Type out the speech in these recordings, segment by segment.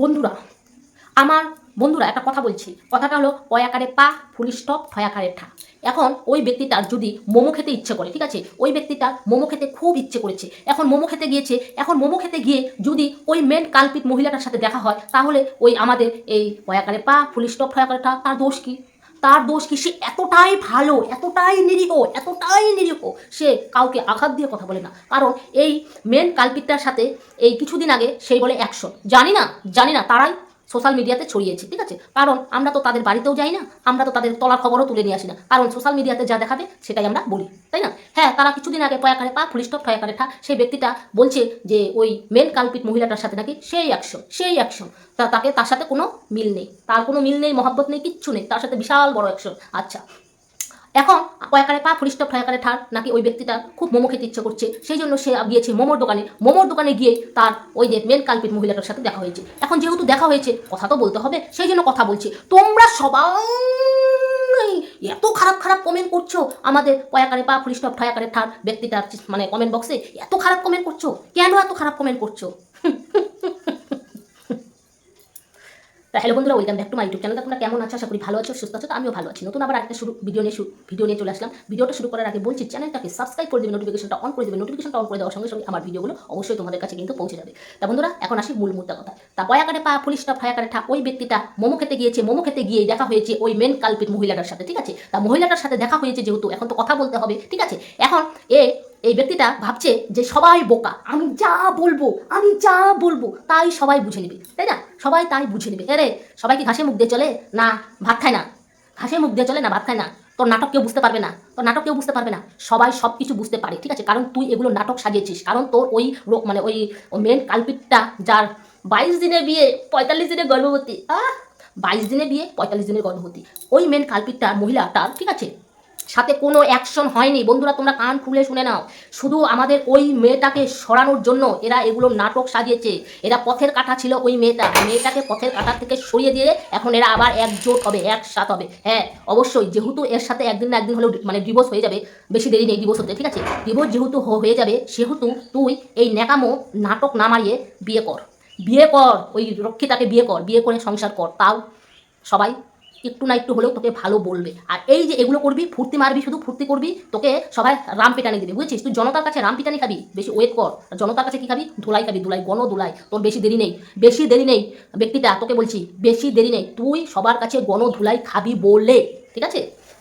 বন্ধুরা, আমার বন্ধুরা একটা কথা বলছি। কথাটা হলো পয়াকারে পা ফুল স্টপ ঠা এখন ওই ব্যক্তিটার যদি মোমো খেতে ইচ্ছে করে, ঠিক আছে? ওই ব্যক্তিটার মোমো খেতে খুব ইচ্ছে করেছে। এখন মোমো খেতে গিয়েছে, এখন মোমো খেতে গিয়ে যদি ওই মেন কাল্পিত মহিলাটার সাথে দেখা হয়, তাহলে ওই আমাদের এই পয়াকারে পা ফুল স্টপ ঠা, তার দোষ কি? তার দোষ কি? সে এতটাই ভালো, এতটাই নিরীহ এতটাই নিরীহ, সে কাউকে আঘাত দিয়ে কথা বলে না। কারণ এই মেন কালপিতার সাথে এই কিছুদিন আগে সেই বলে অ্যাকশন জানি না জানি না, তারাই সোশ্যাল মিডিয়াতে ছড়িয়েছি, ঠিক আছে? কারণ আমরা তো তাদের বাড়িতেও যাই না, আমরা তো তাদের তলার খবরও তুলে নিয়ে আসি না। কারণ সোশ্যাল মিডিয়াতে যা দেখাবে সেটাই আমরা বলি, তাই না? হ্যাঁ তারা কিছুদিন আগে পয়াকারে পা ফুলিস্টপ ঠয়াকারে ঠা, সেই ব্যক্তিটা বলছে যে ওই মেন কাল্পিত মহিলাটার সাথে নাকি সেই অ্যাকশন সেই অ্যাকশন তা তাকে তার সাথে কোনো মিল নেই, তার কোনো মিল নেই, মহব্বত নেই, কিচ্ছু নেই, তার সাথে বিশাল বড় অ্যাকশন আচ্ছা এখন কয়েকারে পা ফুলিস্টপ ঠয়াকারে ঠার নাকি ওই ব্যক্তিটা খুব মোমো খেতে ইচ্ছে করছে। সেই জন্য সে গিয়েছে মোমোর দোকানে। মোমোর দোকানে গিয়ে তার ওই যে মেন কালপিত মহিলাটার সাথে দেখা হয়েছে। এখন যেহেতু দেখা হয়েছে, কথা তো বলতে হবে, সেই জন্য কথা বলছি। তোমরা সবাই এত খারাপ খারাপ কমেন্ট করছ আমাদের পয়াকারে পা ফুলিস্টপ ঠয়াকারে ঠার ব্যক্তিটার মানে কমেন্ট বক্সে এত খারাপ কমেন্ট করছ? কেন এত খারাপ কমেন্ট করছ? তা হ্যালো বন্ধুরা welcome back to my YouTube channel তোমরা কেমন আছো? আশা করি ভালো আছো, সুস্থ আছো, তো আমিও ভালো আছি। নতুন আবার একটা শুরু ভিডিও নিয়ে ভিডিও নিয়ে চলে আসলাম। ভিডিওটা শুরু করার আগে বলছি চ্যানেলটাকে সাবস্ক্রাইব করে দেবে নোটিফিকেশনটা অন করে দেবে। নোটিফিকেশনটা অন করে দেওয়ার সঙ্গে সঙ্গে আমার ভিডিওগুলো অবশ্যই তোমাদের কাছে কিন্তু পৌঁছে যাবে। তা বন্ধুরা, এখন আসি মূল মুদ্রা কথা। তা পয়াকারে পা পুলিশটা ফয়াকারে ঠা, ওই ব্যক্তিটা মোমো খেতে গিয়েছে। মোমো খেতে গিয়ে দেখা হয়েছে ওই মেন কালপিট মহিলাটার সাথে, ঠিক আছে? তা মহিলাটার সাথে দেখা হয়েছে যেহেতু এখন তো কথা বলতে হবে, ঠিক আছে? এখন এ এই ব্যক্তিটা ভাবছে যে সবাই বোকা, আমি যা বলব, আমি যা বলব, তাই সবাই বুঝে নেবে, তাই না? সবাই তাই বুঝে নেবে আরে সবাই কি ঘাসে মুখ দিয়ে চলে? না, ভাত খায় না। ঘাসে মুখ দিয়ে চলে না, ভাত খায় না? তোর নাটক কেউ বুঝতে পারবে না। তোর নাটক কেউ বুঝতে পারবে না। সবাই সব কিছু বুঝতে পারে, ঠিক আছে? কারণ তুই এগুলো নাটক সাজিয়েছিস। কারণ তোর ওই রো- মানে ওই মেন কালপিটটা যার বাইশ দিনে বিয়ে, পঁয়তাল্লিশ দিনে গর্ভবতী, আহ! বাইশ দিনে বিয়ে, পঁয়তাল্লিশ দিনের গর্ভবতী। ওই মেন কালপিটটা মহিলাটার ঠিক আছে? সাথে কোনো অ্যাকশন হয়নি। বন্ধুরা, তোমরা কান খুলে শুনে নাও। শুধু আমাদের ওই মেয়েটাকে সরানোর জন্য এরা এগুলো নাটক সাজিয়েছে। এরা পথের কাটা ছিল ওই মেয়েটা। মেয়েটাকে পথের কাটা থেকে সরিয়ে দিয়ে এখন এরা আবার একজোট হবে, একসাথ হবে। হ্যাঁ অবশ্যই, যেহেতু এর সাথে একদিন না একদিন হলেও মানে ডিভোর্স হয়ে যাবে, বেশি দেরি নেই ডিভোর্স হতে, ঠিক আছে? ডিভোর্স যেহেতু হয়ে যাবে, সেহেতু তুই এই ন্যাকামো নাটক না মারিয়ে বিয়ে কর। বিয়ে কর, ওই রক্ষিতাকে বিয়ে কর, বিয়ে করে সংসার কর। তাও সবাই একটু না একটু হলেও তোকে ভালো বলবে। আর এই যে এগুলো করবি, ফুর্তি মারবি, শুধু ফুর্তি করবি, তোকে সবাই রাম পিটানি দেবে, বুঝেছিস? তুই জনতার কাছে রাম পিটানি খাবি, বেশি ওয়েট কর। জনতার কাছে কি খাবি? ধুলাই খাবি, ধুলাই, গণ ধুলাই। তোর বেশি দেরি নেই, বেশি দেরি নেই, ব্যক্তিটা, তোকে বলছি, বেশি দেরি নেই। তুই সবার কাছে গণ ধুলাই খাবি বলে, ঠিক আছে?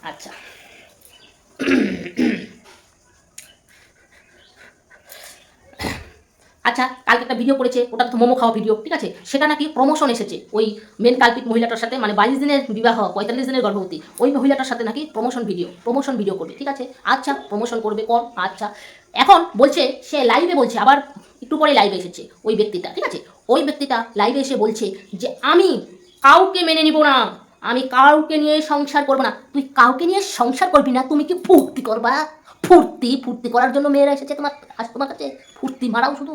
আচ্ছা। আচ্ছা কালকে একটা ভিডিও করেছে ওটা তো মোমো খাওয়া ভিডিও ঠিক আছে? সেটা নাকি প্রমোশন এসেছে, ওই মেন কাল্পিক মহিলাটার সাথে মানে বাইশ দিনের বিবাহ, পঁয়তাল্লিশ দিনের গর্ভবতী, ওই মহিলাটার সাথে নাকি প্রমোশন ভিডিও প্রমোশন ভিডিও করবে, ঠিক আছে? আচ্ছা প্রমোশন করবে, কর আচ্ছা। এখন বলছে, সে লাইভে বলছে, আবার একটু পরে লাইভে এসেছে, ওই ব্যক্তিটা, ঠিক আছে? ওই ব্যক্তিটা লাইভে এসে বলছে যে, আমি কাউকে মেনে নিব না, আমি কাউকে নিয়ে সংসার করব না। তুই কাউকে নিয়ে সংসার করবি না, তুমি কি ফুর্তি করবা? ফুর্তি ফুর্তি করার জন্য মেয়েরা এসেছে তোমার তোমার কাছে ফুর্তি মারাও শুধু?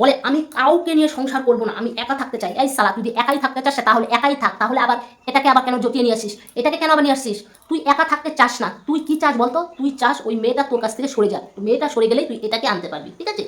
বলে, আমি কাউকে নিয়ে সংসার করব না, আমি একা থাকতে চাই। এই সালা, তুই একাই থাকতে চাস তাহলে একাই থাক, তাহলে আবার এটাকে আবার কেন জটিয়ে নিয়ে আসিস? এটাকে কেন আবার নিয়ে আসিস? তুই একা থাকতে চাস না, তুই কি চাস বলতো? তুই চাস ওই মেয়েটা তোর কাছ থেকে সরে যাক। মেয়েটা সরে গেলেই তুই এটাকে আনতে পারবি, ঠিক আছে?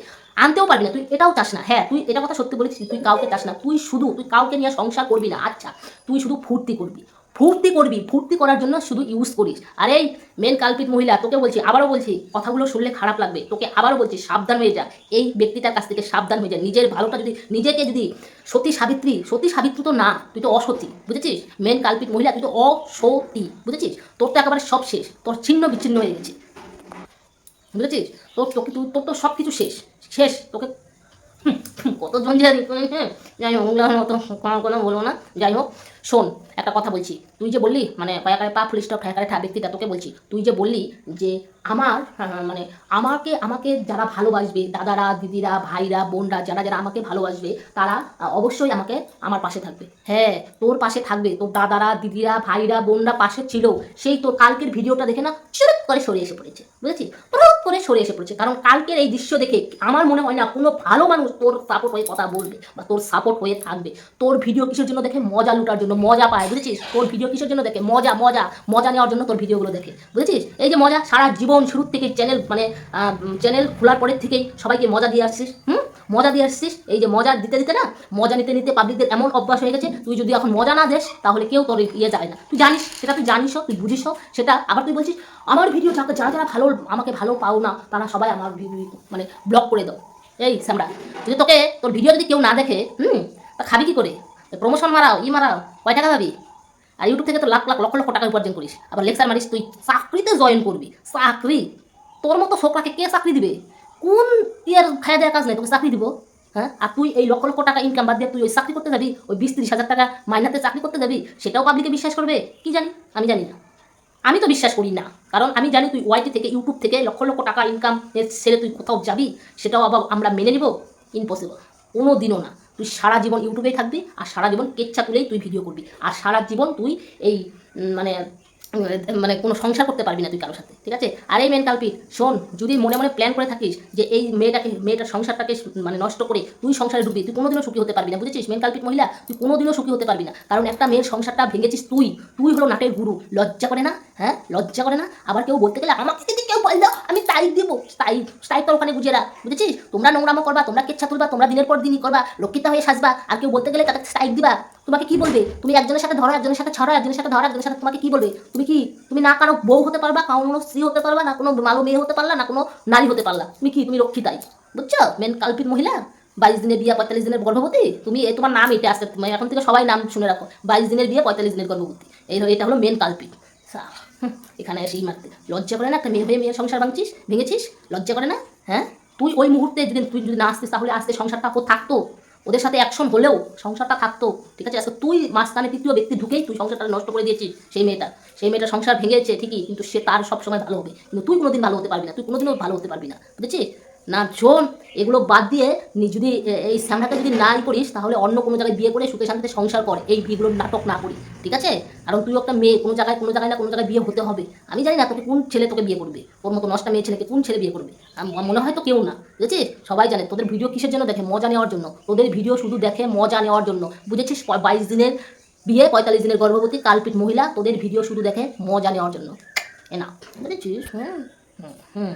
আনতেও পারবি না, তুই এটাও চাস না। হ্যাঁ তুই এটা কথা সত্যি বলেছিস, তুই কাউকে চাস না, তুই শুধু, তুই কাউকে নিয়ে সংসার করবি না আচ্ছা তুই শুধু ফুর্তি করবি। ফুর্তি করবি, ফুর্তি করার জন্য শুধু ইউজ করিস। আর এই মেন কালপিত মহিলা, তোকে বলছি, আবারও বলছি, কথাগুলো শুনলে খারাপ লাগবে। তোকে আবারও বলছি, সাবধান হয়ে যা। এই ব্যক্তিটার কাছ থেকে সাবধান হয়ে যা। নিজের ভালোটা যদি, নিজেকে যদি সতী সাবিত্রী সতী সাবিত্রী তো না, তুই তো অসতী, বুঝেছিস? মেন কালপিত মহিলা, তুই তো অসতী, বুঝেছিস? তোর তো একেবারে সব শেষ। তোর ছিন্ন বিচ্ছিন্ন হয়ে গেছে। বুঝেছিস? তোর তোকে তুই তোর তো সব কিছু শেষ। শেষ। তোকে কত ঝঞ্ঝারি হ্যাঁ যাই হোক মতো কোনো বলব না। যাই হোক, শোন, একটা কথা বলছি। তুই যে বললি মানে পায়াকারে পা ফুল স্টপ ঠেকারে ঠা ব্যক্তিটা তোকে বলছি, তুই যে বললি যে আমার মানে আমাকে আমাকে যারা ভালোবাসবে, দাদারা, দিদিরা, ভাইরা, বোনরা, যারা যারা আমাকে ভালোবাসবে, তারা অবশ্যই আমাকে আমার পাশে থাকবে। হ্যাঁ তোর পাশে থাকবে, তোর দাদারা, দিদিরা, ভাইরা, বোনরা পাশে ছিল, সেই তোর কালকের ভিডিওটা দেখে না চুরুপ করে সরে এসে পড়েছে, বুঝেছিস? পুরুপ করে সরে এসে পড়েছে, কারণ কালকের এই দৃশ্য দেখে আমার মনে হয় না কোনো ভালো মানুষ তোর সাপোর্ট হয়ে কথা বলবে বা তোর সাপোর্ট হয়ে থাকবে। তোর ভিডিও কিছুর জন্য দেখে মজা লুটার জন্য মজা পায়, বুঝেছিস? তোর ভিডিও কিসের জন্য দেখে? মজা মজা মজা নেওয়ার জন্য তোর ভিডিওগুলো দেখে। বুঝেছিস? এই যে মজা, সারা জীবন শুরুর থেকে চ্যানেল মানে চ্যানেল খোলার পরের থেকেই সবাইকে মজা দিয়ে আসছিস, হুম? মজা দিয়ে আসছিস? এই যে মজা দিতে দিতে না, মজা নিতে নিতে পাবলিকদের এমন অভ্যাস হয়ে গেছে, তুই যদি এখন মজা না দেস, তাহলে কেউ তোর ইয়ে যায় না। তুই জানিস, সেটা তুই জানিসও, তুই বুঝিসও, সেটা আবার তুই বলছিস, আমার ভিডিও যারা যারা ভালো, আমাকে ভালো পাও না, তারা সবাই আমার ভিডিও মানে ব্লক করে দাও। এই স্যামরা যদি তোকে তোর ভিডিও যদি কেউ না দেখে, হুম, তা খাবি কি করে? প্রমোশন মারাও, ই মারাও, কয় টাকা পাবি? আর ইউটিউব থেকে তো লাখ লাখ, লক্ষ লক্ষ টাকা উপার্জন করিস। আবার লেকচার মারিস, তুই চাকরিতে জয়েন করবি। চাকরি? তোর মতো ছোকরাকে কে চাকরি দিবে? কোন ইয়ের খায় দেওয়ার কাজ নেই, তোকে চাকরি দিব। হ্যাঁ? আর তুই এই লক্ষ লক্ষ টাকা ইনকাম বাদ দিয়ে তুই ওই চাকরি করতে যাবি, ওই বিশ তিরিশ হাজার টাকা মাইনাতে চাকরি করতে যাবি, সেটাও পাবলিকে বিশ্বাস করবে? কি জানি? আমি জানি না। আমি তো বিশ্বাস করি না। কারণ আমি জানি তুই ওয়াইটি থেকে ইউটিউব থেকে লক্ষ লক্ষ টাকা ইনকাম ছেড়ে তুই কোথাও যাবি, সেটাও আবার আমরা মেনে নিব? ইম্পসিবল কোনো দিনও না। তুই সারা জীবন ইউটিউবেই থাকবি, আর সারা জীবন কেচ্ছা তুলেই তুই ভিডিও করবি। আর সারা জীবন তুই এই মানে মানে কোনো সংসার করতে পারবি না তুই কারোর সাথে, ঠিক আছে? আর এই মেন কালপিট শোন, যদি মনে মনে প্ল্যান করে থাকিস যে এই মেয়েটাকে, মেয়েটার সংসারটাকে মানে নষ্ট করে তুই সংসারে ঢুকবি, তুই কোনোদিনও সুখী হতে পারবি না, বুঝেছিস? মেন কালপিট মহিলা, তুই কোনোদিনও সুখী হতে পারবি না। কারণ একটা মেয়ের সংসারটা ভেঙেছিস তুই তুই হলো নাটের গুরু, লজ্জা করে না? হ্যাঁ? লজ্জা করে না? আবার কেউ বলতে গেলে আমাকে কেউ বল দাও আমি তাই দিব তাই তাই তোর ওখানে বুঝে রাখ বুঝেছিস? তোমরা নোংরামো করবা তোমরা কেচ্ছা তুলবা তোমরা দিনের পর দিনই করবা লক্ষিতা হয়ে সাজবা আর কেউ বলতে গেলে তাকে স্ট্রাইক দিবা। তোমাকে কি বলবে? তুমি একজনের সাথে ধরো একজনের সাথে ছড়ো একজনের সাথে ধরো একজনের সাথে তোমাকে কি বলবে? তুমি কি তুমি না কারও বউ হতে পারবা কোনো স্ত্রী হতে পারবা না কোনো মালো মেয়ে হতে পারলা না কোনো নারী হতে পারলা। তুমি কি তুমি রক্ষিতাই বুঝছ? মেন কালপির মহিলা। বাইশ দিনের বিয়ে পঁয়তাল্লিশ দিনের গর্ভবতী। তুমি তোমার নাম এটা আসতে মানে এখন থেকে সবাই নাম শুনে রাখো। বাইশ দিনের বিয়ে পঁয়তাল্লিশ দিনের গর্ভবতী। এই এটা হলো মেন হুম, এখানে এসেই মারতে লজ্জা করে না? একটা মেয়ে মেয়ে সংসার ভাঙছিস? ভেঙেছিস? লজ্জা করে না? হ্যাঁ? তুই ওই মুহূর্তে যদি তুই যদি না আসতিস, তাহলে আসতে সংসারটা থাকতো। ওদের সাথে অ্যাকশন হলেও সংসারটা থাকতো। ঠিক আছে? আজকে তুই মাঝখানে তৃতীয় ব্যক্তি ঢুকেই তুই সংসারটা নষ্ট করে দিয়েছিস সেই মেয়েটা। সেই মেয়েটা সংসার ভেঙেছে ঠিকই, কিন্তু সে তার সবসময় ভালো হবে। কিন্তু তুই কোনোদিন ভালো হতে পারবি না। তুই কোনোদিনও ভালো হতে পারবি না। বুঝেছিস? না, শোন, এগুলো বাদ দিয়ে নি- যদি এই স্যামটাকে যদি নাই করিস, তাহলে অন্য কোনো জায়গায় বিয়ে করে সুখে শান্তিতে সংসার কর। এই বিয়েগুলো নাটক না করি ঠিক আছে? কারণ তুই একটা মেয়ে, কোনো জায়গায় কোনো জায়গায় না কোনো জায়গায় বিয়ে হতে হবে। আমি জানি না তোকে কোন ছেলে তোকে বিয়ে করবে ওর মতো নষ্ট মেয়ে ছেলেকে কোন ছেলে বিয়ে করবে। মনে হয় তো কেউ না, বুঝেছিস? সবাই জানে, তোদের ভিডিও কিসের জন্য দেখে? মজা নেওয়ার জন্য। তোদের ভিডিও শুধু দেখে মজা নেওয়ার জন্য। বুঝেছিস? বাইশ দিনের বিয়ে, পঁয়তাল্লিশ দিনের গর্ভবতী, কালপিট মহিলা, তোদের ভিডিও শুধু দেখে মজা নেওয়ার জন্য। এ না, বুঝেছিস? হুম হুম।